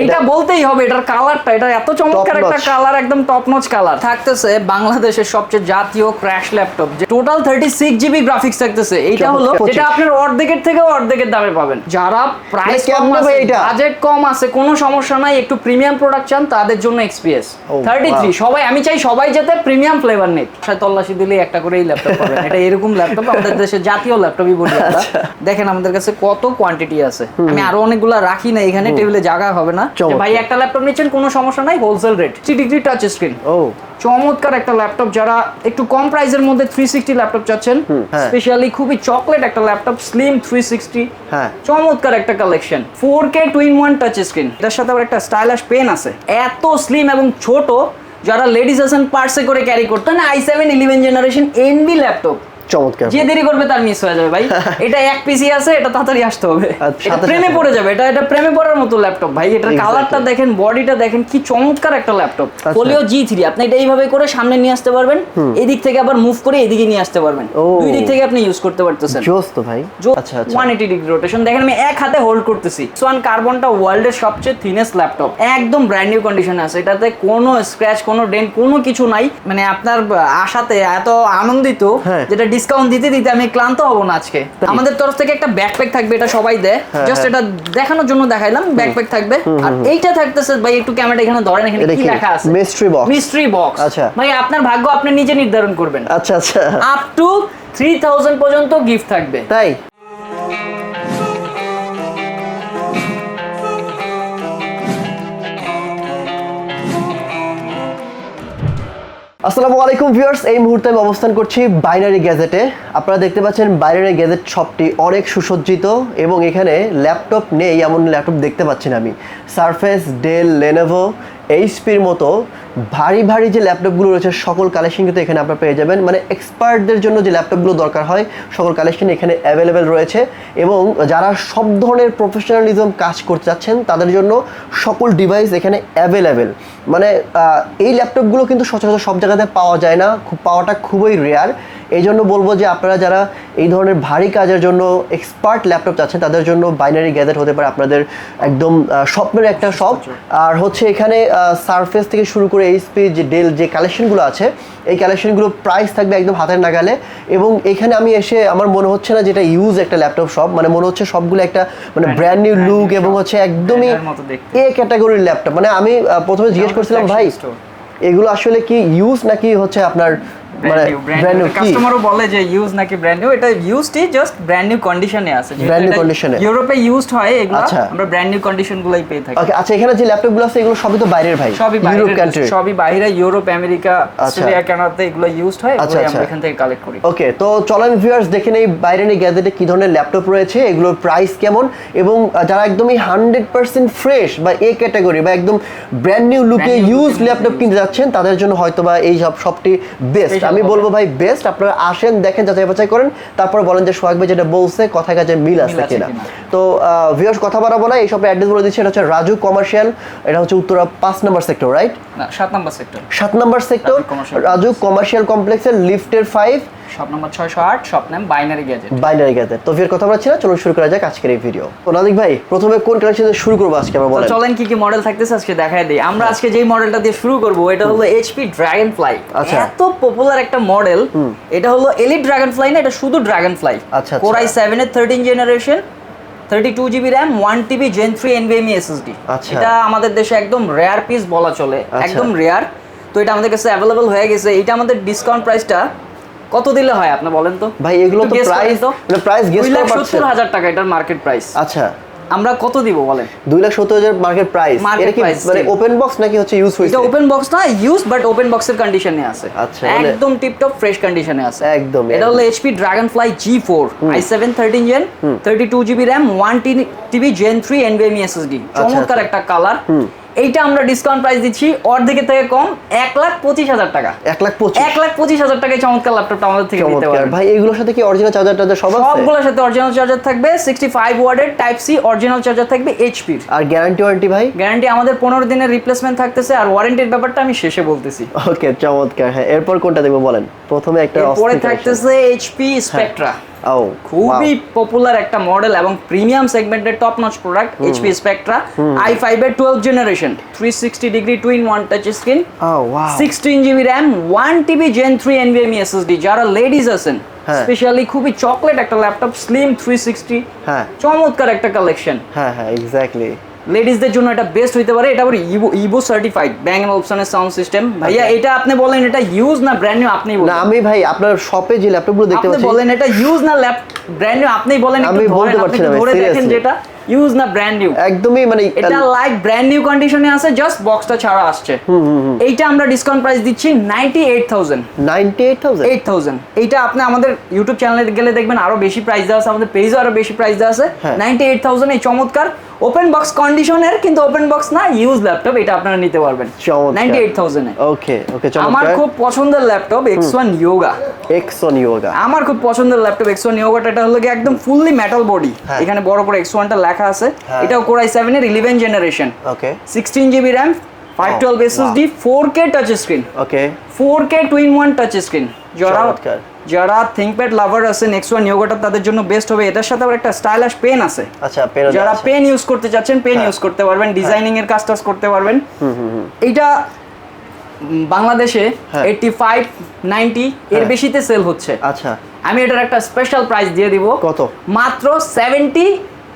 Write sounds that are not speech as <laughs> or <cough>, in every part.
এইটা বলতেই হবে এটার কালারটা এটা এত চমৎকার একটা কালার একদম টপ নচ কালার থাকতেছে বাংলাদেশের সবচেয়ে জাতীয় ক্র্যাশ ল্যাপটপ যে total thirty six GB graphics থাকতেছে। এইটা হলো যেটা আপনার অর্ধেকের থেকে অর্ধেকের দামে পাবেন। যারা প্রাইস কম আছে এটা? বাজেট কম আছে কোনো সমস্যা নাই একটু প্রিমিয়াম প্রোডাক্ট চান তাদের জন্য এক্সপিএস থার্টি থ্রি. সবাই আমি চাই সবাই যাতে প্রিমিয়াম ফ্লেভার নেই সাথে তল্লাশি দিলে একটা করেই ল্যাপটপ পাবেন। এটা এরকম ল্যাপটপ আমাদের দেশে জাতীয় ল্যাপটপই বলি আমরা। আচ্ছা। দেখেন আমাদের কাছে কত কোয়ান্টিটি আছে। আমি আরও অনেকগুলা রাখি না এখানে টেবিলে জায়গা হবে না। ভাই একটা ল্যাপটপ নিচ্ছেন কোনো সমস্যা নাই wholesale rate three degree touch screen ও। চমৎকার একটা ল্যাপটপ যারা একটু কম প্রাইসের মধ্যে থ্রি সিক্সটি ল্যাপটপ চাচ্ছেন হ্যাঁ। স্পেশালি খুবই চকলেট একটা ল্যাপটপ স্লিম থ্রি সিক্সটি হ্যাঁ। চমৎকার একটা collection four K two in one touch screen এটার সাথে আবার একটা স্টাইলাশ পেন আছে। এত স্লিম এবং ছোট যারা লেডিস আছেন পার্সে করে ক্যারি করতেন i seven eleven generation NB laptop চমৎকার। যে দেরি করবে তার মিস হয়ে যাবে ভাই। <laughs> এটা এক পিসি আছে এটা তাড়াতাড়ি আসতে হবে। আচ্ছা, প্রেমে পড়ে যাবে এটা এটা প্রেমে পড়ার মতো ল্যাপটপ ভাই। এটার কালারটা দেখেন বডিটা দেখেন কি চমৎকার একটা ল্যাপটপ আচ্ছা। জি থ্রি আপনি এটা এইভাবে করে সামনে নিয়ে আসতে পারবেন থেকে আবার মুভ করে এদিকে নিয়ে আসতে পারবেন। দুই দিক থেকে আপনি ইউজ করতে পারতেছেন। জোস তো ভাই। আচ্ছা আচ্ছা। ওয়ান এইটি ডিগ্রি রোটেশন দেখেন আমি এক হাতে হোল্ড করতেছি। সোয়ান কার্বনটা ওয়ার্ল্ডের সবচেয়ে থিনেস্ট ল্যাপটপ একদম ব্র্যান্ড নিউ কন্ডিশনে আছে। এটাতে কোনো স্ক্র্যাচ কোনো ডেন্ট কোনো কিছু নাই। মানে আপনার আশাতে এত আনন্দিত হ্যাঁ। যেটা ডিসকাউন্ট দিতে দিতে আমি ক্লান্ত হব না আজকে। আমাদের তরফ থেকে একটা ব্যাকপ্যাক থাকবে এটা সবাই দেয়। হ্যাঁ, জাস্ট হ্যাঁ। এটা দেখানোর জন্য দেখাইলাম ব্যাকপ্যাক থাকবে। আর এইটা থাকতেছে ভাই একটু ক্যামেরা এখানে ধরেন এখানে কি? লেখা আছে? মিস্ট্রি বক্স মিস্ট্রি বক্স আচ্ছা। ভাই আপনার ভাগ্য আপনি নিজে নির্ধারণ করবেন। আচ্ছা আচ্ছা। আপ টু থ্রি থাউজেন্ড পর্যন্ত গিফট থাকবে। তাই? আসসালামু আলাইকুম ভিউয়ার্স, এই মুহূর্তে আমি অবস্থান করছি বাইনারি গ্যাজেটে। আপনারা দেখতে পাচ্ছেন বাইনারি গ্যাজেট শপটি অনেক সুসজ্জিত এবং এখানে ল্যাপটপ নেই, এমন ল্যাপটপ দেখতে পাচ্ছেন আমি। সারফেস, ডেল লেনোভো এইচপির মতো ভারী ভারী যে ল্যাপটপগুলো রয়েছে, সকল কালেকশন কিন্তু এখানে আপনারা পেয়ে যাবেন। মানে এক্সপার্টদের জন্য যে ল্যাপটপগুলো দরকার হয়, সকল কালেকশন এখানে অ্যাভেলেবেল রয়েছে এবং যারা সব ধরনের প্রফেশনালিজম কাজ করতে চাচ্ছেন, তাদের জন্য সকল ডিভাইস এখানে অ্যাভেলেবেল মানে এই ল্যাপটপগুলো কিন্তু সচরাচর সব জায়গাতে পাওয়া যায় না। খুব, পাওয়াটা খুবই রেয়ার এই জন্য বলব যে আপনারা যারা এই ধরনের ভারী কাজের জন্য এক্সপার্ট ল্যাপটপ চাচ্ছেন তাদের জন্য বাইনারি গ্যাজেট হতে পারে আপনাদের একদম স্বপ্নের একটা শপ আর হচ্ছে এখানে সারফেস থেকে শুরু করে এইচপি যে ডেল যে কালেকশনগুলো আছে এই কালেকশনগুলো প্রাইস থাকবে একদম হাতের নাগালে। এবং এখানে আমি এসে আমার মনে হচ্ছে না যেটা ইউজ একটা ল্যাপটপ শপ মানে মনে হচ্ছে সবগুলো একটা মানে ব্র্যান্ড নিউ লুক এবং হচ্ছে একদমই। এ ক্যাটাগরির ল্যাপটপ মানে আমি প্রথমে জিজ্ঞেস করছিলাম ভাই এগুলো আসলে কি ইউজ নাকি হচ্ছে আপনার মানে ব্র্যান্ড নিউ কি কাস্টমারও বলে যে ইউজ নাকি ব্র্যান্ড নিউ এটা ইউজডই জাস্ট ব্র্যান্ড নিউ কন্ডিশনে আছে। যেহেতু Brand new এটা condition এ। ইউরোপে ইউজড হয় এগুলো আচ্ছা। আমরা ব্র্যান্ড নিউ কন্ডিশন গুলাই পেয়ে থাকি। ওকে আচ্ছা এখানে যে ল্যাপটপগুলো আছে এগুলো সবই তো বাইরের ভাই। সবই ইউরোপ কান্ট্রি সবই বাইরে ইউরোপ আমেরিকা অস্ট্রেলিয়া কানাডাতে এগুলো ইউজড হয় আচ্ছা। আমরা এখান থেকে কালেক্ট করি। ওকে তো চলেন ভিউয়ার্স দেখে নেই বাইরে নেই গ্যাজেটে কি ধরনের ল্যাপটপ রয়েছে এগুলোর প্রাইস কেমন এবং যারা একদমই হান্ড্রেড পার্সেন্ট ফ্রেশ বা এ ক্যাটাগরি বা একদম ব্র্যান্ড নিউ লুকে ইউজ ল্যাপটপ কিনতে যাচ্ছেন তাদের জন্য হয়তো বা এই সব শপটি বেস্ট আমি বলব ভাই বেস্ট আপনারা আসেন দেখেন যাচাই বাছাই করেন। তারপর বলেন যে সোহাগ ভাই যেটা বলছে কথায় কাজে মিল আছে কিনা। তো ভিউয়ার্স কথা বাড়াবো বলা এই সব অ্যাড্রেস বলে দিচ্ছি এটা হচ্ছে রাজু কমার্শিয়াল এটা হচ্ছে উত্তরা পাঁচ নম্বর সেক্টর রাইট না সাত নাম্বার সেক্টর সাত number sector Raju Raju commercial কমপ্লেক্সের লিফটের ফাইভ শপ নাম্বার ছয়শো আট শপ নাম বাইনারি গ্যাজেট। Binary gadget. তো ফির কথা বলছি না চলুন শুরু করা যাক আজকের এই ভিডিও। তো নাদিক ভাই প্রথমে কোন কালেকশন শুরু করব আজকে আমরা বলেন? চলেন কি কি মডেল থাকতেছে আজকে দেখাই দিই। আমরা আজকে যেই মডেলটা দিয়ে শুরু করব এটা হলো এইচপি ড্রাগন ফ্লাই আচ্ছা। এত পপুলার একটা মডেল এটা হলো এলিট ড্রাগন ফ্লাই না এটা শুধু ড্রাগন ফ্লাই আচ্ছা, আচ্ছা। কোরাই সেভেন এর thirteen generation thirty two GB RAM one TB gen three NVMe SSD আচ্ছা। এটা আমাদের দেশে একদম রেয়ার পিস বলা চলে আচ্ছা। একদম রেয়ার তো এটা আমাদের কাছে অ্যাভেলেবল হয়ে গেছে। এটা আমাদের ডিসকাউন্ট প্রাইসটা কত দিলে হয় আপনি বলেন তো? ভাই, এগুলো তো price- তো। মানে price guess করতে পারছেন? সত্তর হাজার টাকা এটার মার্কেট প্রাইস আচ্ছা। আমরা কত দিব বলেন? দুই লাখ সত্তর হাজার মার্কেট প্রাইস এটা কি মানে ওপেন বক্স নাকি হচ্ছে ইউজ হয়েছে? এটা ওপেন বক্স না ইউজ বাট ওপেন বক্সের কন্ডিশনে আছে। আচ্ছা, একদম টিপটপ ফ্রেশ কন্ডিশনে আছে। একদম, এটা হলো four i seven thirteen gen thirty two GB RAM one TB gen three NVMe SSD চমৎকার আচ্ছা। একটা কালার এইটা আমরা ডিসকাউন্ট প্রাইস দিচ্ছি অর্ধেকের থেকে কম এক লাখ পঁচিশ হাজার টাকা। এক লাখ পঁচিশ। এক লাখ পঁচিশ হাজার টাকায় চমৎকার ল্যাপটপটা আমাদের থেকে নিতে পারবেন ভাই এগুলোর সাথে কি অরিজিনাল চার্জার টার্জার সব আছে? সবগুলোর সাথে অরিজিনাল চার্জার থাকবে সিক্সটি ফাইভ ওয়ার্ডের টাইপ সি অরিজিনাল চার্জার থাকবে এইচপির আর গ্যারান্টি ওয়ারেন্টি ভাই? গ্যারান্টি আমাদের পনেরো দিনের রিপ্লেসমেন্ট থাকতেছে আর ওয়ারেন্টির ব্যাপারটা আমি শেষে বলতেছি। ওকে চমৎকার। হ্যাঁ এরপর কোনটা দেখব বলেন? প্রথমে একটা পরে থাকতেছে এইচপি স্পেকট্রা ও খুবই পপুলার একটা মডেল এবং প্রিমিয়াম সেগমেন্টের top notch product HP Spectre i five এর twelve generation three sixty degree two in one touch screen sixteen GB RAM one TB gen three NVMe SSD যারা ladies আছেন হ্যাঁ। Specially খুবই chocolate একটা laptop slim three sixty হ্যাঁ। চমৎকার একটা collection হ্যাঁ হ্যাঁ এক্স্যাক্টলি লেডিসদের জন্য এটা বেস্ট হইতে পারে এটা আবার ইভো ইভো সার্টিফাইড ব্যাং অপশনের সাউন্ড সিস্টেম ভাইয়া এটা আপনি বলেন এটা ইউজ না ব্র্যান্ড নিউ আপনি না বলেন আমি ভাই আপনার শপে যে ল্যাপটপগুলো দেখতে আপনি পাচ্ছি। বলেন এটা ইউজ না ল্যাপ ব্র্যান্ড নিউ আপনি বলেন আমি বলতে পারছি না ভাই, ধরে দেখেন যেটা ইউজ না ব্র্যান্ড নিউ একদমই মানে এটা লাইক ব্র্যান্ড নিউ কন্ডিশনে আছে জাস্ট বক্সটা ছাড়া আসছে। এইটা আমরা ডিসকাউন্ট প্রাইস দিচ্ছি ninety eight thousand ninety eight আপনি আমাদের ইউটিউব চ্যানেলে গেলে দেখবেন আরও বেশি প্রাইস দেওয়া আছে আমাদের পেজও আরও বেশি প্রাইস দেওয়া আছে। হ্যাঁ। নাইনটি এইট থাউজেন্ড এই চমৎকার। ওপেন বক্স কন্ডিশনের কিন্তু ওপেন বক্স না ইউজ ল্যাপটপ এটা আপনারা নিতে পারবেন। নাইনটি এইট থাউজেন্ডে ওকে ওকে আমার খুব পছন্দের ল্যাপটপ এক্স ওয়ান ইয়োগা এক্সন ইয়োগা আমার খুব পছন্দের ল্যাপটপ এক্স ওয়ান ইয়োগাটা এটা হলো কি একদম ফুললি মেটাল বডি। এখানে বড় করে এক্স ওয়ানটা লেখা আছে। হ্যাঁ। এটাও কোরাই সেভেনের eleven generation okay sixteen GB RAM five twelve SSD four K touch screen okay four K two in one touch screen যারা চমৎকার। যারা থিঙ্কপ্যাড লাভার আছে নেক্সট ওয়ান ইয়োগাটা তাদের জন্য বেস্ট হবে। এটার সাথে আবার একটা স্টাইলাশ পেন আছে। আচ্ছা পেন যারা পেন ইউজ করতে চাচ্ছেন পেন হ্যাঁ। ইউজ করতে পারবেন ডিজাইনিং এর কাজ টাজ করতে পারবেন। এইটা বাংলাদেশে হ্যাঁ। এইটটি ফাইভ নাইনটি এর হ্যাঁ। বেশিতে সেল হচ্ছে। আচ্ছা। আমি এটার একটা স্পেশাল প্রাইস দিয়ে দিব। কত? মাত্র seventy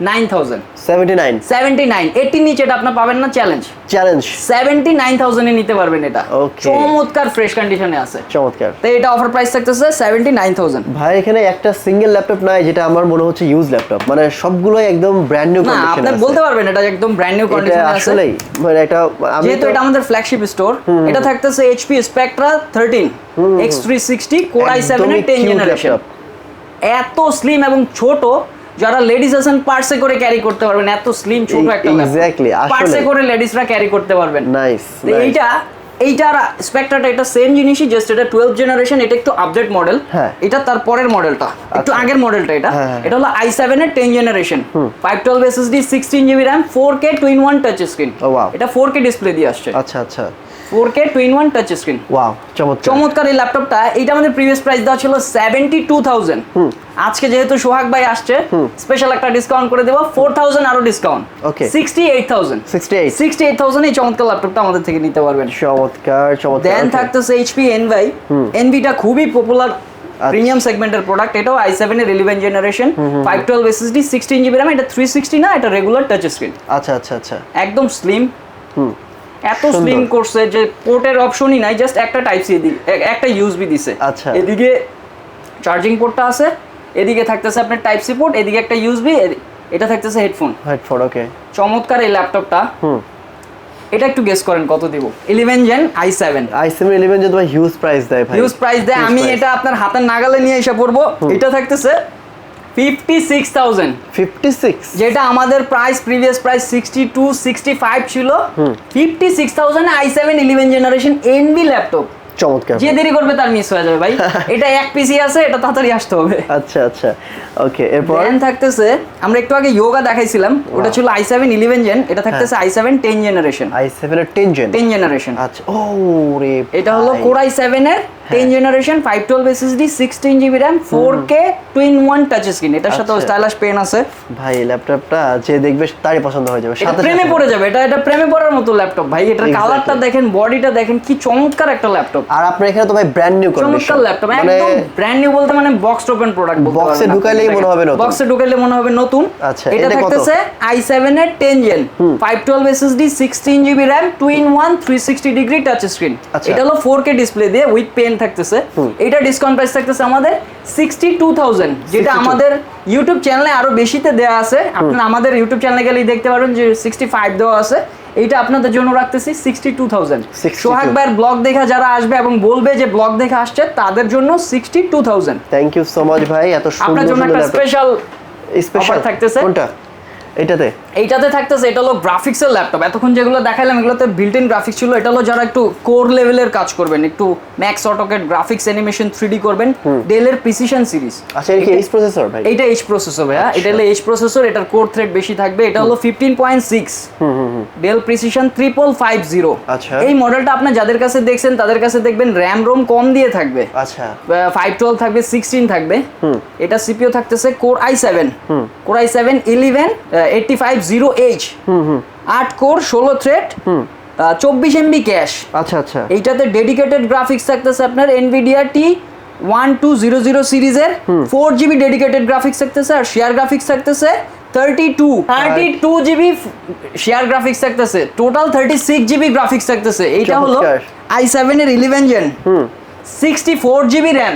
nine thousand. Seventy nine seventy nine এইটির নিচে এটা আপনি পাবেন না চ্যালেঞ্জ চ্যালেঞ্জ সেভেন্টি নাইন থাউজেন্ডে নিতে পারবেন এটা। চমৎকার ফ্রেশ কন্ডিশনে আছে। চমৎকার। তো এটা অফার প্রাইস থাকতেছে সেভেন্টি নাইন থাউজেন্ড ভাই এখানে একটা সিঙ্গেল ল্যাপটপ নাই যেটা আমার মনে হচ্ছে ইউজ ল্যাপটপ মানে সবগুলোই একদম ব্র্যান্ড নিউ কন্ডিশন আপনি বলতে পারবেন এটা একদম ব্র্যান্ড নিউ কন্ডিশনে আছে। আসলেই মানে এটা আমি যেহেতু এটা আমাদের ফ্ল্যাগশিপ স্টোর এটা থাকতেছে এইচপি স্পেকট্রা কোর জেনারেশন এত স্লিম এবং ছোট যারা লেডিস আছেন পার্সে করে ক্যারি করতে পারবেন। এত স্লিম ছোট একটা exactly, আসলে। পার্সে করে লেডিসরা ক্যারি করতে পারবেন। নাইস তো এইটা এইটার স্পেকট্রাটা এটা সেম জিনিসই জাস্ট এটা টুয়েলভ জেনারেশন এটা একটু আপডেট মডেল হ্যাঁ। এটা তার পরের মডেলটা একটু আচ্ছা। আগের মডেলটা এটা। হ্যাঁ, হ্যাঁ। এটা হলো আই সেভেন এর ten generation five twelve SSD sixteen GB RAM four K two in one touch screen. এটা ফোর কে ডিসপ্লে দিয়ে আসছে। আচ্ছা আচ্ছা। Four K two in one touch screen wow চমৎকার। চমৎকার এই ল্যাপটপটা এইটা আমাদের প্রিভিয়াস প্রাইস দেওয়া ছিল সেভেন্টি টু থাউজেন্ড আজকে যেহেতু সোহাগ ভাই আসছে স্পেশাল একটা ডিসকাউন্ট করে দেবো। ফোর থাউজেন্ড আরও discount eight thousand 68 sixty eight thousand এই চমৎকার ল্যাপটপটা আমাদের থেকে নিতে পারবেন। চমৎকার চমৎকার দেন. থাকতেছে এইচপি এনভাই এনভিটা খুবই পপুলার প্রিমিয়াম সেগমেন্টের প্রোডাক্ট এটাও আই সেভেন এর eleven generation five twelve SSD sixteen GB RAM এটা থ্রি সিক্সটি না এটা রেগুলার টাচ স্ক্রিন আচ্ছা আচ্ছা আচ্ছা। একদম স্লিম হুম। এত স্লিম করছে যে পোর্টের অপশনই নাই জাস্ট একটা টাইপ সি একটা ইউএসবি দিছে। আচ্ছা। এদিকে চার্জিং পোর্টটা আছে এদিকে থাকতেছে আপনার টাইপ সি পোর্ট এদিকে একটা ইউএসবি এটা থাকতেছে হেডফোন হেডফোন ওকে চমৎকার এই ল্যাপটপটা হুম। এটা একটু গেস করেন কত দিব? Eleven gen i seven i seven eleven যে তোমার হিউজ প্রাইস দেয় ভাই। হিউজ প্রাইস দেয়। আমি এটা আপনার হাতের নাগালে নিয়ে এসে পড়ব। এটা থাকতেছে যেটা আমাদের price previous price sixty two sixty five ছিল। Fifty six thousand i seven eleven generation NB laptop চমৎকার। যে দেরি করবে তার মিস হয়ে যাবে ভাই। <laughs> এটা এক পিসি আছে এটা তাড়াতাড়ি আসতে হবে। আচ্ছা আচ্ছা। ওকে এরপর? দেন থাকতেছে আমরা একটু আগে ইয়োগা দেখাইছিলাম। ওটা ছিল আই সেভেন ইলেভেন জেন এটা থাকতেছে হ্যাঁ। I seven ten generation i seven এর টেন জেন টেন জেনারেশন আচ্ছা ও রে এটা হলো। কোরাই সেভেন এর ten generation five twelve SSD sixteen GB RAM four K two in one touch screen এটার সাথে। স্টাইলাশ পেন আছে। ভাই ল্যাপটপটা যে দেখবে তারই পছন্দ হয়ে যাবে। সাথে প্রেমে পড়ে যাবে। এটা এটা প্রেমে পড়ার মতো ল্যাপটপ ভাই। এটার কালারটা দেখেন বডিটা দেখেন কি চমৎকার একটা ল্যাপটপ আর আপনার এখানে তো ভাই ব্র্যান্ড নিউ চমৎকার ল্যাপটপ মানে একদম ব্র্যান্ড নিউ বলতে মানে বক্স ওপেন প্রোডাক্ট বলতে এ ঢুকাইলেই মনে হবে নতুন। বক্সে ঢুকাইলে মনে হবে নতুন। আচ্ছা, এটা এটা কত? থাকতেছে i7 এর 10 gen 512 SSD 16 GB RAM 2 in 1 360 degree touch screen. এটা হলো 4K ডিসপ্লে দিয়ে উইথ পেন থাকতেছে এটা ডিসকাউন্ট প্রাইস থাকতেছে আমাদের 62000 যেটা আমাদের ইউটিউব চ্যানেলে আরও বেশিতে দেওয়া আছে। আপনারা আমাদের ইউটিউব চ্যানেলে গেলেই দেখতে পারবেন যে 65 দেওয়া আছে। এইটা আপনাদের জন্য রাখতেছি 62000 62 সোহাগ ভাইয়ের ব্লগ দেখা যারা আসবে এবং বলবে যে ব্লগ দেখে আসছে তাদের জন্য 62000 থ্যাংক ইউ সো মাচ ভাই এত সুন্দর আপনার জন্য একটা স্পেশাল স্পেশাল থাকতেছে। কোনটা? এটাতে এইটাতে থাকতেছে এটা হলো গ্রাফিক্সের ল্যাপটপ এতক্ষণ যেগুলো দেখালাম এগুলোতে বিল্ট ইন গ্রাফিক্স ছিল এটা হলো যারা একটু কোর লেভেলের কাজ করবেন একটু Max AutoCAD graphics animation three করবেন ডেলের প্রিসিশন সিরিজ আচ্ছা এটা এইচ প্রসেসর ভাই? এইচ প্রসেসর ভাইয়া এটা হলো এইচ প্রসেসর এটার কোর থ্রেড বেশি থাকবে এটা হলো fifteen point six Dell Precision triple five zero আচ্ছা। এই মডেলটা আপনি যাদের কাছে দেখছেন তাদের কাছে দেখবেন র্যাম রোম কম দিয়ে থাকবে। আচ্ছা। ফাইভ টুয়েলভ থাকবে সিক্সটিন থাকবে। এটা সিপিও থাকতেছে core i seven core i seven eleven eighty five zero H আট কোর ষোলো থ্রেড চব্বিশ এমবি ক্যাশ আচ্ছা আচ্ছা। এইটাতে ডেডিকেটেড গ্রাফিক্স থাকতেছে আপনার NVIDIA T one two zero zero সিরিজের। ফোর জিবি ডেডিকেটেড গ্রাফিক্স থাকতেছে আর শেয়ার গ্রাফিক্স থাকতেছে thirty two thirty two GB share graphics থাকতেছে। Total thirty six GB graphics থাকতেছে। এইটা হলো। আই সেভেনের eleven gen sixty four GB RAM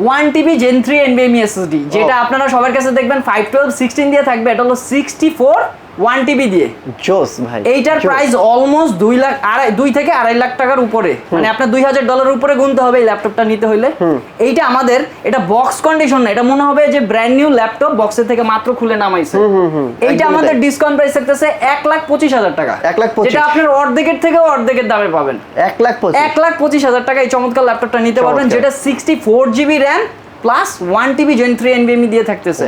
one TB gen three এনবিএমই SSD যেটা আপনারা সবার কাছে দেখবেন ফাইভ টুয়েলভ সিক্সটিন দিয়ে থাকবে এটা হলো সিক্সটি ফোর ওয়ান টিবি দিয়ে। জোস ভাই এইটার প্রাইস অলমোস্ট দুই লাখ আড়াই দুই থেকে আড়াই লাখ টাকার উপরে। মানে আপনার দুই হাজার ডলার উপরে গুনতে হবে এই ল্যাপটপটা নিতে হইলে। এইটা আমাদের এটা বক্স কন্ডিশন না এটা মনে হবে যে ব্র্যান্ড নিউ ল্যাপটপ বক্সের থেকে মাত্র খুলে নামাইছে। এইটা আমাদের ডিসকাউন্ট প্রাইস থাকতেছে এক লাখ পঁচিশ হাজার টাকা। এক লাখ। যেটা আপনার অর্ধেকের থেকেও অর্ধেকের দামে পাবেন। এক লাখ এক লাখ পঁচিশ হাজার টাকা এই চমৎকার ল্যাপটপটা নিতে পারবেন যেটা sixty four GB RAM plus one TB gen three এনবিএমই দিয়ে থাকতেছে.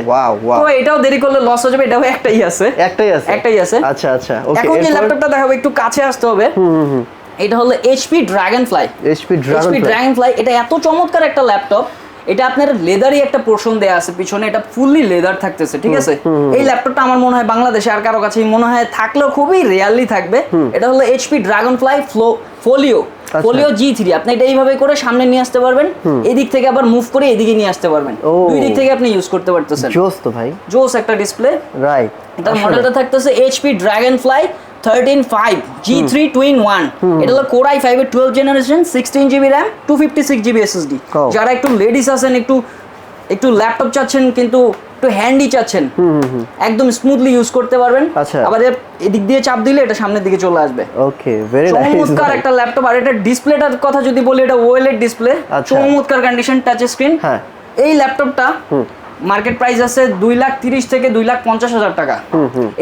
তো এটাও দেরি করলে লস হয়ে যাবে এটাও একটাই আছে। একটাই আছে? একটাই আছে। আচ্ছা আচ্ছা এখন যে ল্যাপটপটা দেখাবো একটু কাছে আসতে হবে। এটা হলো HP Dragonfly HP Dragon HP Dragonfly এটা এত চমৎকার একটা ল্যাপটপ এটা আপনার লেদারই একটা পোর্শন দেয়া আছে পিছনে এটা ফুললি লেদার থাকতেছে ঠিক আছে? এই ল্যাপটপটা আমার মনে হয় বাংলাদেশে আর কারও কাছে মনে হয় থাকলেও খুবই রেয়ারলি থাকবে। এটা হলো HP dragon fly flow folio আচ্ছা। ফোলিও জি থ্রি আপনি এটা এইভাবে করে সামনে নিয়ে আসতে পারবেন এদিক থেকে আবার মুভ করে এদিকে নিয়ে আসতে পারবেন। দুই দিক থেকে আপনি ইউজ করতে পারতেছেন। জোস তো ভাই। জোস একটা ডিসপ্লে রাইট এটার মডেলটা থাকতেছে HP Dragonfly thirteen five G three two in one এটা হলো কোরাই ফাইভ এর twelve generation sixteen GB RAM two fifty six GB SSD D যারা একটু লেডিস আছেন একটু একটু ল্যাপটপ চাচ্ছেন কিন্তু একটু হ্যান্ডি চাচ্ছেন একদম স্মুথলি ইউজ করতে পারবেন। আচ্ছা। আবার এদিক দিয়ে চাপ দিলে এটা সামনের দিকে চলে আসবে। ওকে ভেরি চমৎকার একটা ল্যাপটপ আর এটা ডিসপ্লেটার কথা যদি বলি এটা ওয়েলের ডিসপ্লে আচ্ছা। চমৎকার কন্ডিশন টাচ স্ক্রিন হ্যাঁ। এই ল্যাপটপটা মার্কেট প্রাইস আছে দুই লাখ তিরিশ থেকে দুই লাখ পঞ্চাশ হাজার টাকা।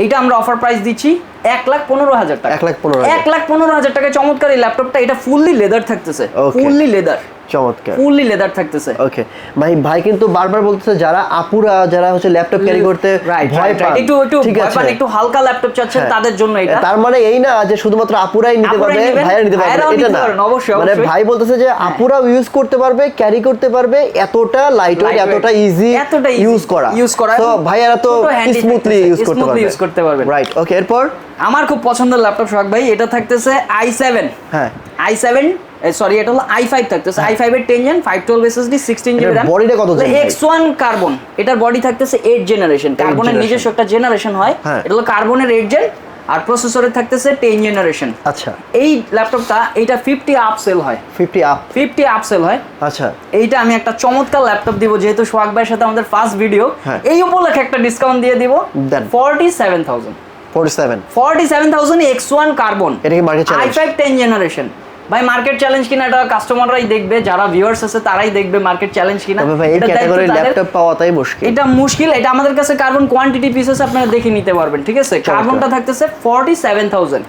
এইটা আমরা অফার প্রাইস দিচ্ছি এক লাখ পনেরো হাজার টাকা। এক লাখ পনেরো। এক লাখ পনেরো হাজার টাকায় চমৎকার এই ল্যাপটপটা এটা ফুললি লেদার থাকতেছে। ফুললি লেদার চমৎকার। ফুললি লেদার থাকতেছে। ওকে ভাই ভাই কিন্তু বারবার বলতেছে যারা আপুরা যারা হচ্ছে ল্যাপটপ ক্যারি করতে ভয় পান। একটু একটু ভয় একটু হালকা ল্যাপটপ চাচ্ছেন হ্যাঁ। তাদের জন্য এটা। তার মানে এই না যে শুধুমাত্র আপুরাই নিতে পারবে ভাইরা নিতে পারবে এটা না। মানে ভাই বলতেছে যে আপুরাও ইউজ করতে পারবে ক্যারি করতে পারবে এতটা লাইট ওয়েট এতটা ইজি এতটা ইউজ করা। use করা। তো ভাইয়ারা তো স্মুথলি ইউজ করতে পারবে। use করতে পারবেন। রাইট ওকে এরপর? আমার খুব পছন্দের ল্যাপটপ সোহাগ ভাই এটা থাকতেছে আই সেভেন হ্যাঁ। আই সেভেন সরি এটা হলো আই ফাইভ থাকতেছে। আই ফাইভ এর ten gen five twelve SSD sixteen GB এটার র্যাম body কত gen? ভাই? এক্স ওয়ান কার্বন এটার বডি থাকতেছে এইট জেনারেশন কার্বনের। নিজস্ব একটা জেনারেশন হয়। হ্যাঁ। এটা হলো কার্বনের এইট জেন আর প্রসেসরের থাকতেছে টেন জেনারেশন আচ্ছা। এই ল্যাপটপটা এইটা ফিফটি আপ সেল হয়। 50 আপ ফিফটি আপ সেল হয়। আচ্ছা। এইটা আমি একটা চমৎকার ল্যাপটপ দিব যেহেতু সোহাগ ভাইয়ের সাথে আমাদের ফার্স্ট ভিডিও হ্যাঁ। এই উপলক্ষে একটা ডিসকাউন্ট দিয়ে দিব। দেন। Forty seven thousand 47 forty seven thousand X one carbon এটা কি i challenge? Five ten generation ভাই মার্কেট চ্যালেঞ্জ কিনা এটা কাস্টমাররাই দেখবে যারা ভিউয়ার্স আছে তারাই দেখবে মার্কেট চ্যালেঞ্জ কিনা। তবে ভাই এই এটা ল্যাপটপ পাওয়াটাই মুশকিল। এটা মুশকিল এটা আমাদের কাছে কার্বন কোয়ান্টিটি পিসেস আপনারা দেখে নিতে পারবেন ঠিক আছে? কার্বনটা থাকতেছে ফর্টি সেভেন থাউজেন্ড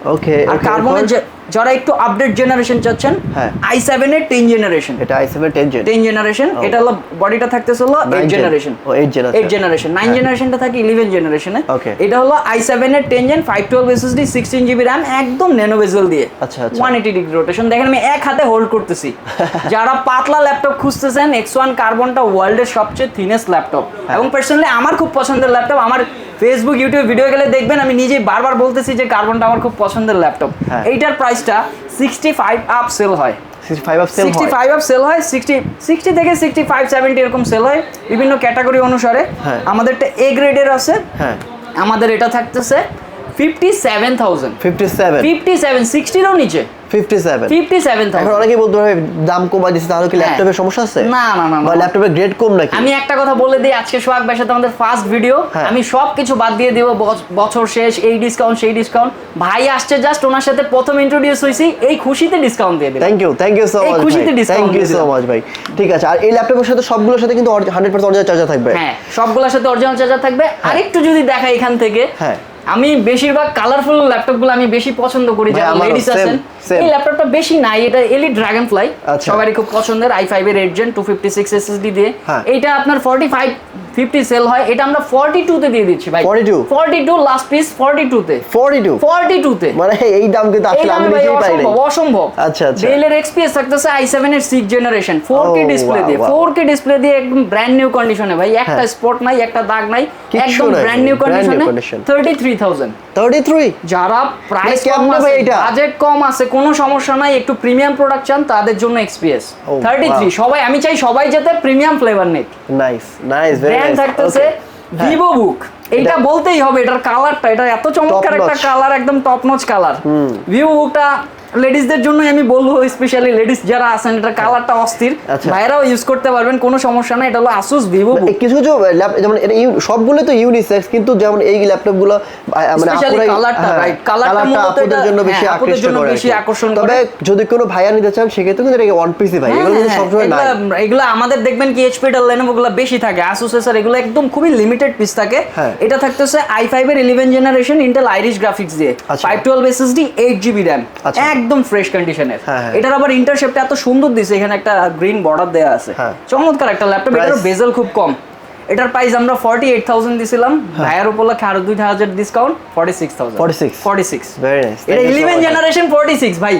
আর কার্বনের যে- যারা একটু আপডেট জেনারেশন চাচ্ছেন হ্যাঁ। আই সেভেন এর টেন জেনারেশন এটা i7 10 জেন টেন জেনারেশন এটা হলো বডিটা থাকতেছে হলো এইট জেনারেশন ও, gen আছে। Eight generation nine. জেনারেশনটা থাকে ইলেভেন জেনারেশনে Okay. এটা হলো আই সেভেন এর ten gen five twelve SSD sixteen GB RAM একদম ন্যানো বেজেল দিয়ে আচ্ছা, আচ্ছা। ওয়ান এইটি ডিগ্রি রোটেশন দেখেন আমি এক হাতে হোল্ড করতেছি <laughs> যারা পাতলা ল্যাপটপ খুঁজতেছেন এক্স ওয়ান কার্বনটা ওয়ার্ল্ডের সবচেয়ে থিনেস্ট ল্যাপটপ। এবং পার্সোনালি আমার খুব পছন্দের ল্যাপটপ আমার ফেসবুক ইউটিউব ভিডিও গেলে দেখবেন আমি নিজেই বারবার বলতেছি যে কার্বনটা আমার খুব পছন্দের ল্যাপটপ। এইটার প্রাইসটা সিক্সটি ফাইভ আপ সেল হয় 65 up sixty five up sale হয় সিক্সটি সিক্সটি থেকে সিক্সটি ফাইভ সেভেন্টি এরকম সেল হয় বিভিন্ন ক্যাটাগরি অনুসারে। হ্যাঁ। আমাদেরটা এ গ্রেডের আছে। হ্যাঁ। আমাদের এটা থাকতেছে fifty seven thousand 57 fifty seven সিক্সটিরও নিচে। 57 ফিফটি সেভেন এখন অনেকেই বলতে পারে দাম কমাই দিচ্ছে তাহলে কি হ্যাঁ। ল্যাপটপের সমস্যা আছে? না, না, না, না। বা ল্যাপটপের গ্রেড কম নাকি? আমি একটা কথা বলে দিই আজকে সোহাগ ভাইয়ের সাথে আমাদের ফার্স্ট ভিডিও হ্যাঁ। আমি সব কিছু বাদ দিয়ে দিব বছর শেষ এই ডিসকাউন্ট সেই ডিসকাউন্ট ভাই আসছে জাস্ট ওনার সাথে প্রথম ইন্ট্রোডিউস হয়েছি এই খুশিতে ডিসকাউন্ট দিয়ে দিলাম। Thank you thank you so much খুশিতে ভাই থ্যাংক ইউ সো মাচ ভাই। ঠিক আছে আর এই ল্যাপটপের সাথে সবগুলোর সাথে কিন্তু হান্ড্রেড পার্সেন্ট অরিজিনাল চার্জার থাকবে। হ্যাঁ সবগুলোর সাথে অরিজিনাল চার্জার থাকবে। আরেকটু যদি দেখা এখান থেকে হ্যাঁ। আমি বেশিরভাগ কালারফুল ল্যাপটপগুলো আমি বেশি পছন্দ করি যারা লেডিস আছেন এই ল্যাপটপটা বেশি নাই এটা এলি ড্রাগন ফ্লাই। সবারই খুব পছন্দের আই ফাইভ এর eight gen two fifty six SSD দিয়ে হ্যাঁ। এইটা আপনার ফর্টি ফাইভ ফিফটি সেল হয় এটা আমরা ফর্টি টু তে দিয়ে দিচ্ছি ভাই 42? Forty two last piece forty two তে ফোরটি টু ফর্টি টু তে মানে এই দাম কিন্তু আসলে আমি নিজেই পাই নাই অসম্ভব আচ্ছা, আচ্ছা। এক্সপিএস থাকতেছে i7 এর 6 জেনারেশন 4K ডিসপ্লে দিয়ে wow. 4K ডিসপ্লে দিয়ে একদম ব্র্যান্ড নিউ কন্ডিশনে ভাই একটা হ্যাঁ। স্পট নাই একটা দাগ নাই একদম ব্র্যান্ড নিউ কন্ডিশনে condition। 33000 থার্টি থ্রি যারা প্রাইস মানে কম আছে এটা? বাজেট কম আছে কোনো সমস্যা নাই একটু প্রিমিয়াম প্রোডাক্ট চান তাদের জন্য এক্সপিএস 33 wow. সবাই আমি চাই সবাই যাতে প্রিমিয়াম ফ্লেভার নেক নাইস নাইস ব্র্যান্ড থাকতেছে ভিভো বুক এটা- বলতেই হবে এটার কালারটা এটা এত চমৎকার একটা কালার একদম টপ নচ কালার ভিভো বুকটা লেডিসদের জন্যই আমি বলব স্পেশালি লেডিস যারা আছেন এটা কালারটা অস্থির আচ্ছা। ভাইরাও ইউজ করতে পারবেন কোনো সমস্যা নাই এটা হলো আসুস ভিভো কিছু কিছু যেমন এটা সবগুলো তো ইউনিসেক্স কিন্তু যেমন এই ল্যাপটপগুলো আহ, মানে হ্যাঁ, right? colourটা colourটা মূলত এটা- জন্য বেশি হ্যাঁ, জন্য করে বেশি। আকর্ষণ তবে করে। যদি কোনো ভাইয়া নিতে চান সেক্ষেত্রে কিন্তু এটা ওয়ান পিসি ভাই হ্যাঁ, এগুলো কিন্তু হ্যাঁ, সবসময় নাই এগুলা- এগুলা আমাদের দেখবেন কি এইচপি এর লেনোভো গুলো বেশি থাকে আসুস এর এগুলো একদম খুবই লিমিটেড পিস থাকে হ্যাঁ। এটা থাকতেছে i5 এর 11 জেনারেশন ইন্টেল আইরিশ গ্রাফিক্স দিয়ে আচ্ছা। 512 এসএসডি 8 জিবি র‍্যাম আচ্ছা। একদম ফ্রেশ কন্ডিশনের হ্যাঁ, হ্যাঁ। এটার আবার ইন্টারসেপ্টে এত সুন্দর দিছে এখানে একটা গ্রিন বর্ডার দেয়া আছে। হ্যাঁ। চমৎকার একটা ল্যাপটপ এটার বেজেল খুব কম। এটার প্রাইস আমরা 48000 দিছিলাম। হ্যাঁ। ভাইয়ার উপলক্ষে আরও 2000 ডিসকাউন্ট 46000 46 46 ভেরি নাইস এটা ইলেভেন জেনারেশন ফোরটি সিক্স ভাই।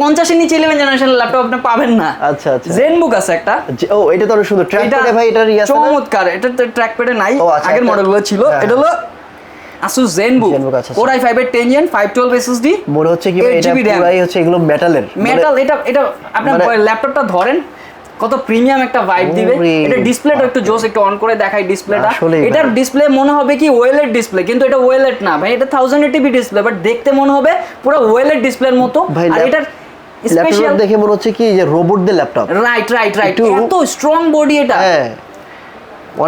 পঞ্চাশের নিচে ইলেভেন জেনারেশন ল্যাপটপ আপনি পাবেন না। আচ্ছা, আচ্ছা। জেন বুক আছে একটা। ও এটা তো অনেক সুন্দর। ট্র্যাক এটা ভাই না? চমৎকার। এটা তো ট্র্যাক প্যাডে নাই। আচ্ছা, আগের মডেলগুলো ছিল। হ্যাঁ, এটা হলো বুক ZenBook, আই ফাইভ এর ten gen five twelve SSD মনে হচ্ছে কি এটা পুরাই হচ্ছে এগুলো মেটালের মেটাল এটা এটা আপনি মানে- ল্যাপটপটা ধরেন কত প্রিমিয়াম একটা ভাইব দিবে। এটা ডিসপ্লেটা একটু জোস একটু অন করে দেখাই ডিসপ্লেটা এটার ডিসপ্লে মনে হবে কি ওয়েলেট ডিসপ্লে কিন্তু এটা ওয়েলেট না ভাই এটা থাউজেন্ড এটিপি ডিসপ্লে বাট দেখতে মনে হবে পুরো ওয়েলেট ডিসপ্লের মতো। আর এটার স্পেশাল দেখে মনে হচ্ছে কি যে রোবটদের ল্যাপটপ রাইট রাইট রাইট এত স্ট্রং বডি এটা। হ্যাঁ।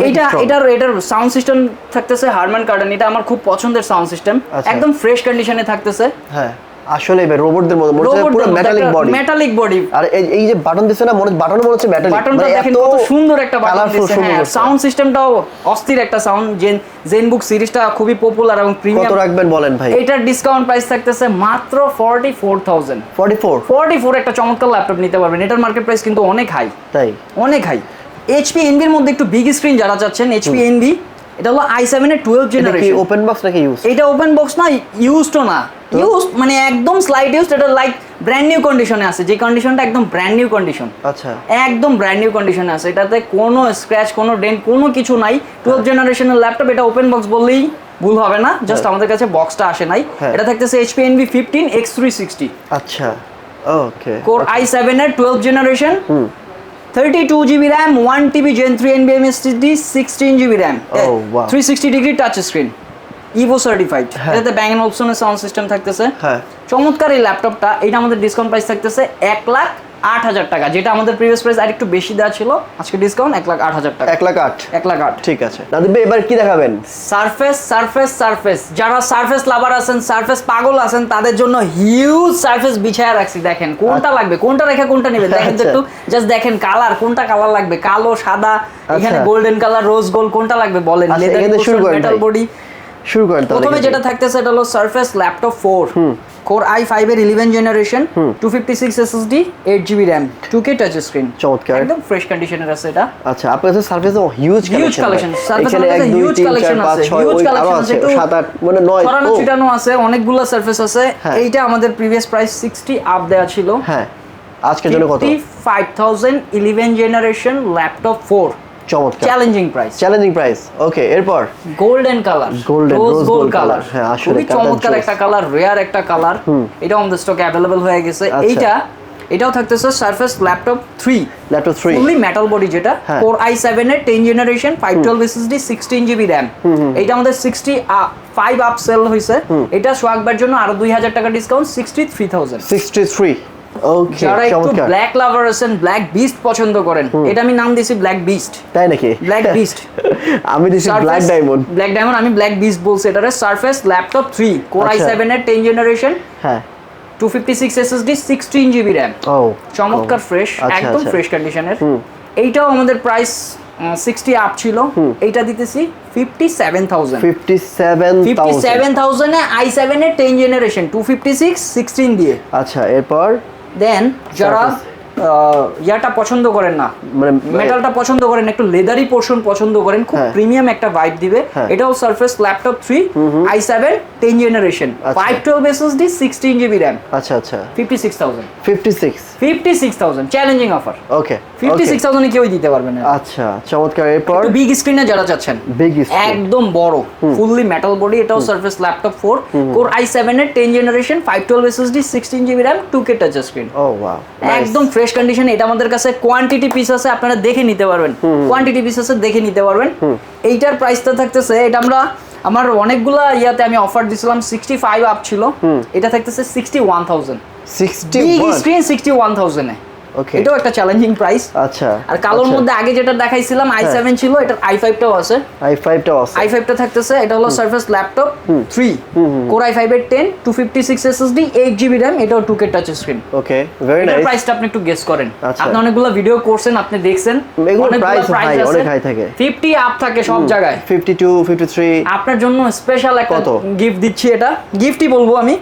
এটা এটার এটার সাউন্ড সিস্টেম থাকতেছে হারমান কার্ডেন এটা আমার খুব পছন্দের সাউন্ড সিস্টেম আচ্ছা। একদম ফ্রেশ কন্ডিশনে থাকতেছে। হ্যাঁ আসলে রোবটদের মতো মনে পুরো মেটালিক বডি মেটালিক বডি আর এই- যে বাটন দিছে না মনে বাটন মনে হচ্ছে মেটালিক বাটনটা দেখেন কত সুন্দর একটা বাটন সুন্দর হ্যাঁ সাউন্ড সিস্টেমটাও অস্থির একটা সাউন্ড জেন জেনবুক সিরিজটা খুবই পপুলার এবং কত রাখবেন বলেন ভাই? এটার ডিসকাউন্ট প্রাইস থাকতেছে মাত্র 44000 44 44 একটা চমৎকার ল্যাপটপ নিতে পারবেন। এটার মার্কেট প্রাইস কিন্তু অনেক হাই তাই? অনেক হাই এইচপি এনভির মধ্যে একটু বিগ স্ক্রিন যারা চাচ্ছেন এইচপি এনভি এটা হলো i7 এর 12 এটা কি জেনারেশন ওপেন বক্স নাকি ইউজ এটা ওপেন বক্স না ইউজড না। ইউজ মানে একদম স্লাইড ইউজড এটা লাইক ব্র্যান্ড নিউ কন্ডিশনে আছে। যে কন্ডিশনটা একদম ব্র্যান্ড নিউ কন্ডিশন আচ্ছা। একদম ব্র্যান্ড নিউ কন্ডিশনে আছে। এটাতে কোনো স্ক্র্যাচ কোনো ডেন্ট কোনো কিছু নাই। টুয়েলভ জেনারেশনের ল্যাপটপ এটা ওপেন বক্স বললেই ভুল হবে না। জাস্ট আমাদের কাছে বক্সটা আসে নাই। হ্যাঁ। এটা থাকতেছে HP Envy fifteen x three sixty আচ্ছা। ওকে কোর আই সেভেন এর twelve generation thirty two GB RAM one TB gen three এনবিএম SSD sixteen GB RAM. Three sixty degree touch screen Evo certified. এটাতে ব্যাং অপশনের sound system থাকতেছে। হ্যাঁ। চমৎকার এই ল্যাপটপটা এটা আমাদের ডিসকাউন্ট প্রাইস থাকতেছে এক লাখ আট হাজার টাকা যেটা আমাদের প্রিভিয়াস প্রাইস আর একটু বেশি দেওয়া ছিল আজকে ডিসকাউন্ট এক লাখ আট হাজার টাকা। এক লাখ আট। এক লাখ আট। ঠিক আছে। নাদিব ভাই এবার কি দেখাবেন? সারফেস সারফেস সারফেস যারা সারফেস লাভার আছেন সারফেস পাগল আছেন তাদের জন্য হিউজ সারফেস বিছায়া রাখছি। দেখেন কোনটা লাগবে? কোনটা রেখে কোনটা নেবেন? দেখেন তো আচ্ছা। একটু জাস্ট দেখেন কালার কোনটা কালার লাগবে? কালো সাদা এখানে আচ্ছা। গোল্ডেন কালার রোজ গোল্ড কোনটা লাগবে? বলেন আচ্ছা, লেদার শুরু মেটাল বডি শুরু করেন প্রথমে যেটা থাকতেছে এটা হলো surface laptop four core i five এর eleven generation two fifty six SSD eight GB RAM two K touch screen চমৎকার। একদম ফ্রেশ কন্ডিশনের আছে এটা। আচ্ছা আপনার কাছে সার্ভিস হিউজ হিউজ কালেকশন এক হিউজ কালেকশন আছে। হিউজ কালেকশন আছে সাত আট মানে নয়। ছড়ানো ছিটানো আছে অনেকগুলো সার্ফেস আছে। হ্যাঁ। এইটা আমাদের প্রিভিয়াস প্রাইস 60 আপ দেয়া ছিল। হ্যাঁ। আজকের জন্য কত? 55000 11 জেনারেশন ল্যাপটপ 4 চমৎকার। Challenging price challenging price okay এরপর? Golden colour Golden, rose gold colour হ্যাঁ, আসলে খুবই চমৎকার একটা কালার রেয়ার একটা কালার এটা আমাদের স্টকে অ্যাভেলেবল হয়ে গেছে। আচ্ছা। এইটা এটাও থাকতেছে surface laptop 3 laptop three fully metal body যেটা। কোর আই সেভেন এর ten generation five twelve SSD sixteen GB RAM এটা আমাদের সিক্সটি ফাইভ আপ সেল হয়েছে এটা সোয়াগবার জন্য আরও দুই হাজার টাকা discount sixty three thousand sixty three okay যারা একটু ব্ল্যাক লাভার আছেন ব্ল্যাক বিস্ট পছন্দ করেন এটা আমি নাম দিয়েছি ব্ল্যাক বিস্ট তাই নাকি? ব্ল্যাক বিস্ট <laughs> আমি দিছি ব্ল্যাক ডায়মন্ড ব্ল্যাক ডায়মন্ড আমি ব্ল্যাক বিস্ট বলছি এটারে। Surface laptop three core i আচ্ছা। সেভেন এর টেন জেনারেশন হ্যাঁ। Two fifty six SSD sixteen GB RAM ও চমৎকার ফ্রেশ আচ্ছা, একদম আচ্ছা। ফ্রেশ কন্ডিশনের এইটাও আমাদের প্রাইস সিক্সটি আপ ছিল। এইটা দিতেছি fifty seven thousand fifty seven fifty seven থাউজেন্ডে i সেভেনের ten generation two fifty six sixteen দিয়ে। আচ্ছা এরপর? দেন যারা আহ, ইয়াটা পছন্দ করেন না। মানে মেটালটা পছন্দ করেন একটু লেদারি পোর্শন পছন্দ করেন খুব হ্যাঁ। প্রিমিয়াম একটা ভাইব দিবে। হ্যাঁ। এটাও surface laptop three i seven ten generation. Five twelve SSD sixteen GB RAM আচ্ছা আচ্ছা। Fifty six thousand fifty six fifty six thousand challenging offer okay fifty six থাউজেন্ডে কেউই দিতে পারবে না। আচ্ছা চমৎকার। এরপর? বিগ স্ক্রিনে যারা চাচ্ছেন বিগ একদম বড় ফুললি মেটাল বডি এটাও surface laptop four core i seven এর ten generation five twelve SSD sixteen GB RAM two K touch screen ও ওয়াও একদম ফ্রেশ কন্ডিশন এটা আমাদের কাছে কোয়ান্টিটি পিস আছে আপনারা দেখে নিতে পারবেন। কোয়ান্টিটি পিস আছে দেখে নিতে পারবেন। এইটার প্রাইসটা থাকতেছে এটা আমরা আমার অনেকগুলা ইয়াতে আমি অফার দিছিলাম সিক্সটি ফাইভ আপ ছিল এটা থাকতেছে sixty one thousand sixty screen sixty one থাউজেন্ডে এটাও একটা চ্যালেঞ্জিং প্রাইস আচ্ছা আর কালোর মধ্যে আগে যেটা দেখাইছিলাম আই সেভেন ছিল এটার আই ফাইভটাও আছে। আই ফাইভটাও আছে। আই ফাইভটা থাকতেছে এটা হলো surface laptop three core i five এর ten two fifty six SSD eight GB RAM এটাও two K touch screen okay very nice প্রাইসটা আপনি একটু গেস করেন। আচ্ছা। আপনি অনেকগুলো ভিডিও করছেন আপনি দেখছেন এগুলোর price high, অনেক high থাকে। 50 আপ থাকে সব জায়গায়। ফিফটি টু ফিফটি থ্রি আপনার জন্য স্পেশাল একটা? গিফট দিচ্ছি এটা। গিফটই বলব আমি।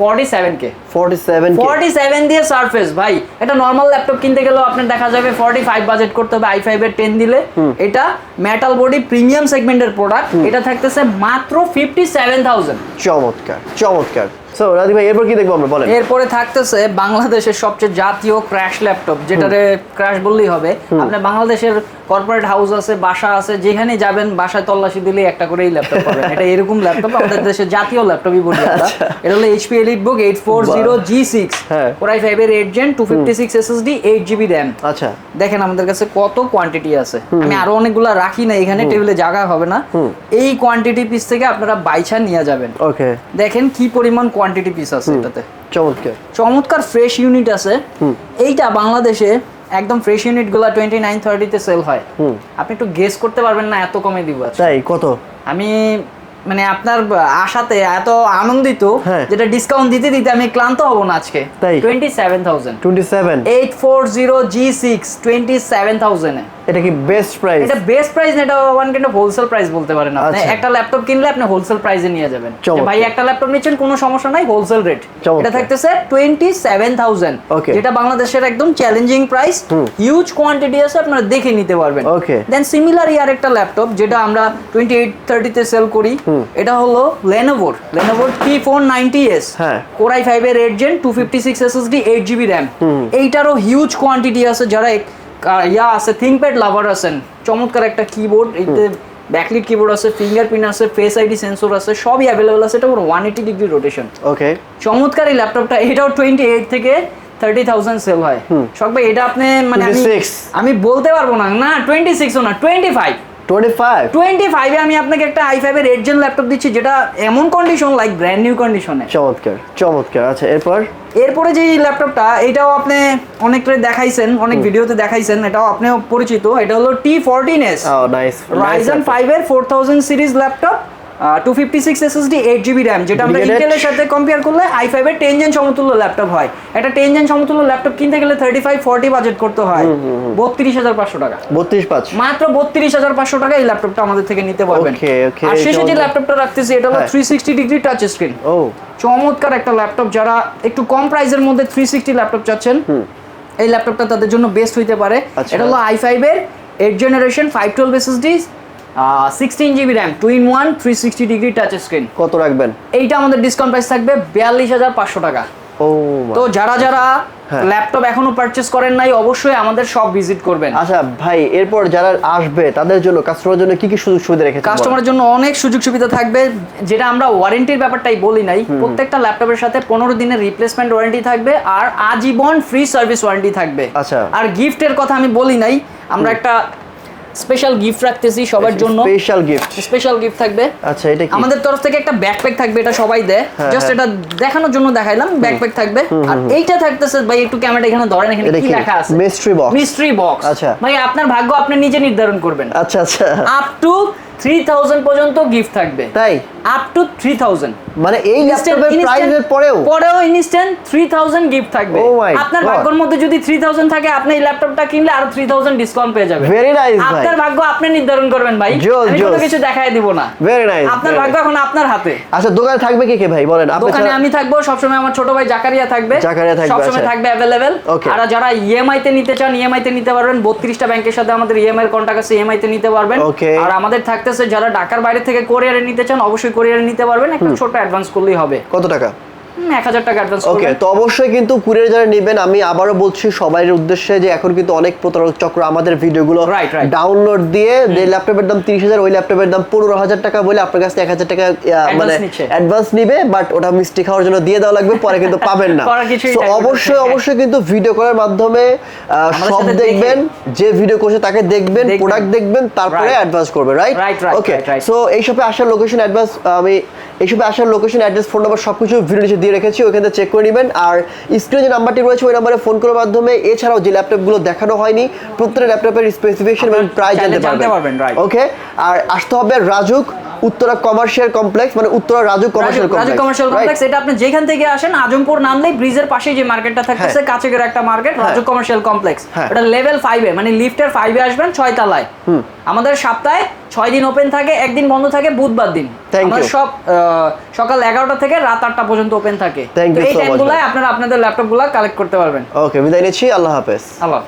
47 কে ফর্টি সেভেন 47 দিয়ে সারফেস ভাই। এটা নরমাল ল্যাপটপ কিনতে গেলেও আপনার দেখা যাবে 45 বাজেট করতে হবে i5 এর 10 দিলে। এটা মেটাল বডি প্রিমিয়াম সেগমেন্টের প্রোডাক্ট এটা থাকতেছে মাত্র 57000 চমৎকার চমৎকার। সো রাধি ভাই এরপর কি দেখব আমরা? বলেন। এরপরে থাকতেছে বাংলাদেশের সবচেয়ে জাতীয় ক্র্যাশ ল্যাপটপ যেটারে ক্র্যাশ বললেই হবে। আপনার বাংলাদেশের কর্পোরেট হাউস আছে বাসা আছে যেখানে যাবেন বাসায় তল্লাশি দিলে একটা করেই ল্যাপটপ পাবেন। <laughs> এটা এরকম ল্যাপটপ আমাদের জাতীয় ল্যাপটপই বলি আমরা। এটা হলো HP Elite Book eight four zero G six হ্যাঁ। কোরাই ফাইভ এর eight gen two fifty six SSD eight GB RAM আচ্ছা। দেখেন আমাদের কাছে কত কোয়ান্টিটি আছে। আমি আরও অনেকগুলো রাখি না এখানে টেবিলে জায়গা হবে না। এই কোয়ান্টিটি পিস থেকে আপনারা বাইছা নিয়ে যাবেন। ওকে দেখেন কি পরিমাণ কোয়ান্টিটি পিস আছে এটাতে। চমৎকার। চমৎকার ফ্রেশ ইউনিট আছে। এইটা বাংলাদেশে একদম ফ্রেশ ইউনিটগুলা টোয়েন্টি নাইন থার্টিতে সেল হয় আপনি একটু গেস করতে পারবেন না এত কমে দিব তাই? কত? আমি মানে আপনার আশাতে এত আনন্দিত হ্যাঁ। যেটা ডিসকাউন্ট দিতে দিতে আমি ক্লান্ত হব না আজকে। Twenty seven thousand twenty seven eight four zero G six twenty seven thousand এটা কি বেস্ট প্রাইস এটা বেস্ট প্রাইস না এটা one kind of wholesale price বলতে পারেন আপনি। আচ্ছা। একটা ল্যাপটপ কিনলে আপনি হোলসেল প্রাইসে নিয়ে যাবেন। ভাই একটা ল্যাপটপ নিচ্ছেন কোনো সমস্যা নাই হোলসেল রেট এটা থাকতেছে টোয়েন্টি সেভেন থাউজেন্ড Okay. যেটা বাংলাদেশের একদম চ্যালেঞ্জিং প্রাইস হিউজ কোয়ান্টিটি আছে আপনারা দেখে নিতে পারবেন। Okay. দেন সিমিলার ইয়ার একটা ল্যাপটপ যেটা আমরা টোয়েন্টি এইট থার্টিতে সেল করি এটা হলো ফোর নাইনটি এস হ্যাঁ। কোরাই ফাইভ এর eight gen two fifty six SSD eight GB RAM এইটারও হিউজ কোয়ান্টিটি আছে যারা ইয়া আছে থিঙ্কপ্যাড লাভার আছেন। চমৎকার একটা কিবোর্ড এতে ব্যাকলিট কিবোর্ড আছে ফিঙ্গারপ্রিন্ট আছে ফেস আইডি সেন্সর আছে সবই অ্যাভেলেবল আছে এটা one eighty degree rotation okay চমৎকার এই ল্যাপটপটা এটাও টোয়েন্টি এইট থেকে থার্টি থাউজেন্ড সেল হয়। শখ ভাই এটা আপনি মানে আমি বলতে পারব না না টোয়েন্টি সিক্সও না টোয়েন্টি ফাইভ টোয়েন্টি আমি আপনাকে একটা আই ফাইভের এইট জেন ল্যাপটপ দিচ্ছি যেটা এমন কন্ডিশন লাইক ব্র্যান্ড নিউ কন্ডিশনে চমৎকার চমৎকার। আচ্ছা এরপর? এরপরে যে ল্যাপটপটা এটাও আপনি অনেকটাই দেখাইছেন অনেক ভিডিওতে দেখাইছেন এটাও আপনিও পরিচিত এটা হলো T fourteen S Ryzen five এর four thousand series laptop two fifty six SSD eight GB RAM যেটা আমরা? ইন্টেলের সাথে কম্পেয়ার করলে আই টেন জেন সমতুল্য ল্যাপটপ হয়। একটা টেন জেন সমতুল্য ল্যাপটপ কিনতে গেলে থার্টি ফাইভ ফর্টি বাজেট করতে হয়। বত্রিশ হাজার পাঁচশো টাকা। বত্রিশ পাঁচ। মাত্র বত্রিশ হাজার পাঁচশো টাকা এই ল্যাপটপটা আমাদের থেকে নিতে পারবেন। আর শেষে যে ল্যাপটপটা রাখতেছি এটা হলো। Three sixty degree touch screen ও। চমৎকার একটা ল্যাপটপ যারা একটু কম প্রাইসের মধ্যে থ্রি সিক্সটি ল্যাপটপ চাচ্ছেন এই ল্যাপটপটা তাদের জন্য বেস্ট হইতে পারে। আচ্ছা। এটা হলো আই ফাইভের eight generation five twelve SSD sixteen GB RAM two in one three sixty degree touch screen কত রাখবেন? এইটা আমাদের ডিসকাউন্ট প্রাইস থাকবে বিয়াল্লিশ হাজার পাঁচশো টাকা। ও তো যারা যারা। ল্যাপটপ এখনও পারচেস করেন নাই অবশ্যই আমাদের সব ভিজিট করবেন। আচ্ছা ভাই এরপর যারা আসবে তাদের জন্য কাস্টমারের জন্য কি কি সুযোগ সুবিধা রেখেছেন কাস্টমারের জন্য অনেক সুযোগ সুবিধা থাকবে যেটা আমরা ওয়ারেন্টির ব্যাপারটাই বলি নাই। প্রত্যেকটা ল্যাপটপের সাথে পনেরো দিনের রিপ্লেসমেন্ট ওয়ারেন্টি থাকবে আর আজীবন ফ্রি সার্ভিস ওয়ারেন্টি থাকবে। আচ্ছা। আর গিফটের কথা আমি বলি নাই আমরা একটা স্পেশাল গিফট রাখতেছি সবার জন্য। স্পেশাল গিফট স্পেশাল গিফট থাকবে। আচ্ছা এটা কি? আমাদের তরফ থেকে একটা ব্যাকপ্যাক থাকবে এটা সবাই দেয়। হ্যাঁ, জাস্ট হ্যাঁ। এটা দেখানোর জন্য দেখাইলাম ব্যাকপ্যাক থাকবে। আর এইটা থাকতেছে ভাই একটু ক্যামেরা এখানে ধরেন এখানে কি? লেখা আছে? মিস্ট্রি বক্স মিস্ট্রি বক্স আচ্ছা। ভাই আপনার ভাগ্য আপনি নিজে নির্ধারণ করবেন। আচ্ছা আচ্ছা। আপ টু থ্রি থাউজেন্ড পর্যন্ত গিফট থাকবে। তাই? আপ টু থ্রি থাউজেন্ড মানে এই ল্যাপটপের প্রাইসের পরেও? পরেও ইনস্ট্যান্ট থ্রি থাউজেন্ড গিফট থাকবে। Oh আপনার ভাগ্যের মধ্যে যদি থ্রি থাউজেন্ড থাকে আপনি এই ল্যাপটপটা কিনলে আরও ডিসকাউন্ট পেয়ে যাবেন। Very nice, ভাই। আপনার ভাগ্য আপনি নির্ধারণ করবেন ভাই। আমি কোনো কিছু দিব না। ভেরি নাইস আপনার ভাগ্য এখন আপনার হাতে। আচ্ছা দোকানে থাকবে কে কে ভাই? বলেন দোকানে আমি থাকব সবসময় আমার ছোট ভাই জাকারিয়া থাকবে। জাকারিয়া থাকবে, সবসময় আচ্ছা। থাকবে অ্যাভেলেবেল আর যারা ইএমআই তে নিতে চান ইএমআই তে নিতে পারবেন। বত্রিশটা ব্যাংকের সাথে আমাদের ইএমআই এর কন্টাক্ট আছে ইএমআই তে নিতে পারবেন। আর আমাদের থাকতেছে যারা ঢাকার বাইরে থেকে কোরিয়ারে নিতে চান অবশ্যই কোরিয়ারে নিতে পারবেন একটু ছোট অ্যাডভান্স করলেই হবে। কত টাকা? ওকে তো অবশ্যই কিন্তু কুরিয়ার যারা নেবেন আমি আবারও বলছি সবাই উদ্দেশ্যে যে এখন কিন্তু অনেক প্রতারক চক্র আমাদের ভিডিওগুলো. ডাউনলোড দিয়ে যে ল্যাপটপের দাম তিরিশ হাজার ওই ল্যাপটপের দাম পনেরো হাজার টাকা বলে আপনার কাছে এক হাজার টাকা মানে অ্যাডভান্স নিবে বাট ওটা মিষ্টি খাওয়ার জন্য দিয়ে দেওয়া লাগবে পরে কিন্তু পাবেন না <laughs> থাকবে না। অবশ্যই অবশ্যই কিন্তু ভিডিও করার মাধ্যমে সব দেখবেন যে ভিডিও করছে তাকে দেখবেন। প্রোডাক্ট দেখবেন তারপরে অ্যাডভান্স করবে রাইট ওকে. সো এই শপে আসার লোকেশন অ্যাডভান্স আমি এই শপে আসার লোকেশন অ্যাড্রেস ফোন নাম্বার সবকিছু ভিডিও নিচে দিয়ে রেখেছি ওখান থেকে চেক করে নেবেন। আর স্ক্রিনে যে নাম্বারটি রয়েছে ওই নাম্বারে ফোন করার মাধ্যমে এছাড়াও যে ল্যাপটপগুলো দেখানো হয়নি প্রত্যেকটা ল্যাপটপের স্পেসিফিকেশন এবং প্রাইস জানতে পারবেন, ওকে আর আসতে হবে রাজুক উত্তরা কমার্শিয়াল কমপ্লেক্স মানে Uttara Rajuk commercial complex Rajuk commercial complex এটা আপনি যেখান থেকে আসেন আজমপুর নামলেই ব্রিজের পাশে যে মার্কেটটা থাকতেছে কাছেগের একটা মার্কেট রাজু কমার্শিয়াল কমপ্লেক্স হ্যাঁ। ওটা লেভেল ফাইভে মানে লিফটের ফাইভে আসবেন ছয় তলায়। আমাদের সপ্তাহে ছয় দিন ওপেন থাকে একদিন বন্ধ থাকে বুধবার দিন। আমাদের সব সকাল এগারোটা থেকে রাত আটটা পর্যন্ত ওপেন থাকে। এই টাইমগুলোয় আপনারা আপনাদের ল্যাপটপগুলো কালেক্ট করতে পারবেন। ওকে বিদায় নিচ্ছি আল্লাহ হাফেজ। আল্লাহ।